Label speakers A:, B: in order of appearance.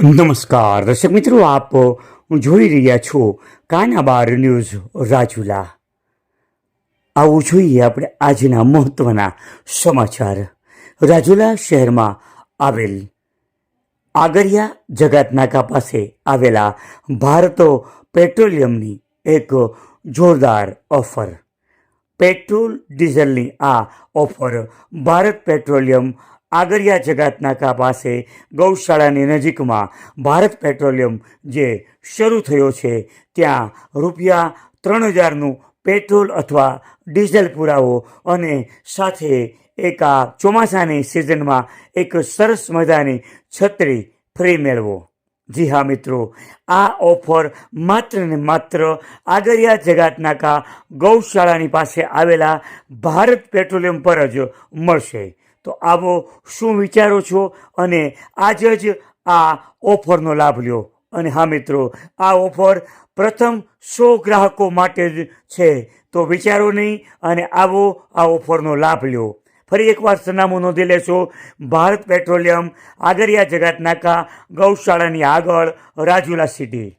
A: નમસ્કાર, દર્શક મિત્રો, આપ જોઈ રહ્યા છો કાના બાર ન્યૂઝ રાજુલા. આવું જોઈએ આપણે આજના મહત્વના સમાચાર. રાજુલા શહેરમાં આવેલ આગરિયા જગતનાકા પાસે આવેલા ભારતો પેટ્રોલિયમની એક જોરદાર ઓફર. પેટ્રોલ ડીઝલની આ ઓફર ભારત પેટ્રોલિયમ આગરિયા જગતનાકા પાસે ગૌશાળાની નજીકમાં ભારત પેટ્રોલિયમ જે શરૂ થયો છે, ત્યાં રૂપિયા ત્રણ હજારનું પેટ્રોલ અથવા ડીઝલ પુરાવો અને સાથે એક આ ચોમાસાની સિઝનમાં એક સરસ મજાની છત્રી ફ્રી મેળવો. જી હા મિત્રો, આ ઓફર માત્ર ને માત્ર આગરિયા જગાતનાકા ગૌશાળાની પાસે આવેલા ભારત પેટ્રોલિયમ પર જ મળશે. તો આવો શું વિચારો છો? અને આજે જ આ ઓફરનો લાભ લ્યો. અને હા મિત્રો, આ ઓફર પ્રથમ સો ગ્રાહકો માટે જ છે. તો વિચારો નહીં અને આવો આ ઓફરનો લાભ લ્યો. ફરી એકવાર સરનામું નોંધી લેશો. ભારત પેટ્રોલિયમ આગરિયા જગતનાકા, ગૌશાળાની આગળ, રાજુલા સિટી.